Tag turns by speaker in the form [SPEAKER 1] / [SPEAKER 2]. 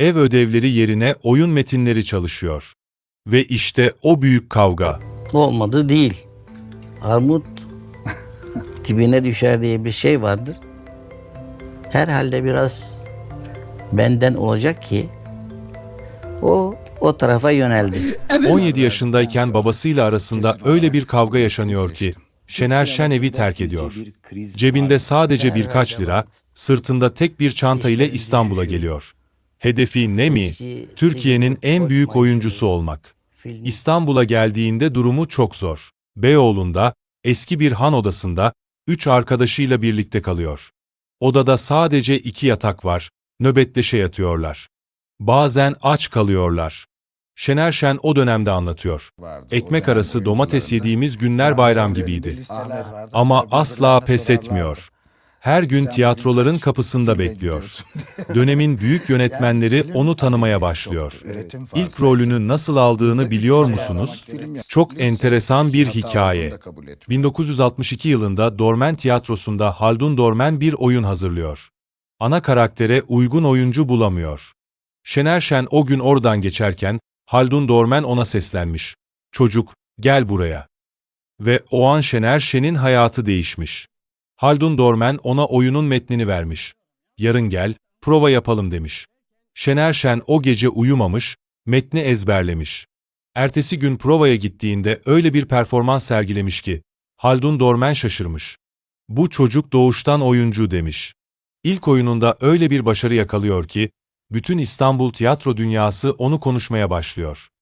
[SPEAKER 1] Ev ödevleri yerine oyun metinleri çalışıyor. Ve işte o büyük kavga.
[SPEAKER 2] olmadı değil. Armut dibine düşer diye bir şey vardır. Herhalde biraz benden olacak ki o o tarafa yöneldi.
[SPEAKER 1] 17 yaşındayken babasıyla arasında öyle bir kavga yaşanıyor ki Şener Şen evi terk ediyor. Cebinde sadece birkaç lira, sırtında tek bir çanta ile İstanbul'a geliyor. Hedefi ne mi? Türkiye'nin en büyük oyuncusu olmak. İstanbul'a geldiğinde durumu çok zor. Beyoğlu'nda, eski bir han odasında, üç arkadaşıyla birlikte kalıyor. Odada sadece iki yatak var, nöbetleşe yatıyorlar. Bazen aç kalıyorlar. Şener Şen o dönemde anlatıyor.
[SPEAKER 3] vardı.
[SPEAKER 1] Ekmek arası domates yediğimiz günler bayram gibiydi. Ama asla pes etmiyor. Her gün tiyatroların kapısında bekliyor. Dönemin büyük yönetmenleri onu tanımaya başlıyor. İlk rolünü nasıl aldığını biliyor musunuz? Çok enteresan bir hikaye.
[SPEAKER 3] olduğunu da kabul etmiyor.
[SPEAKER 1] 1962 yılında Dormen Tiyatrosu'nda Haldun Dormen bir oyun hazırlıyor. Ana karaktere uygun oyuncu bulamıyor. Şener Şen o gün oradan geçerken Haldun Dormen ona seslenmiş. Çocuk, gel buraya. Ve o an Şener Şen'in hayatı değişmiş. Haldun Dormen ona oyunun metnini vermiş. Yarın gel, prova yapalım demiş. Şener Şen o gece uyumamış, metni ezberlemiş. Ertesi gün provaya gittiğinde öyle bir performans sergilemiş ki, Haldun Dormen şaşırmış. Bu çocuk doğuştan oyuncu demiş. İlk oyununda öyle bir başarı yakalıyor ki, bütün İstanbul tiyatro dünyası onu konuşmaya başlıyor.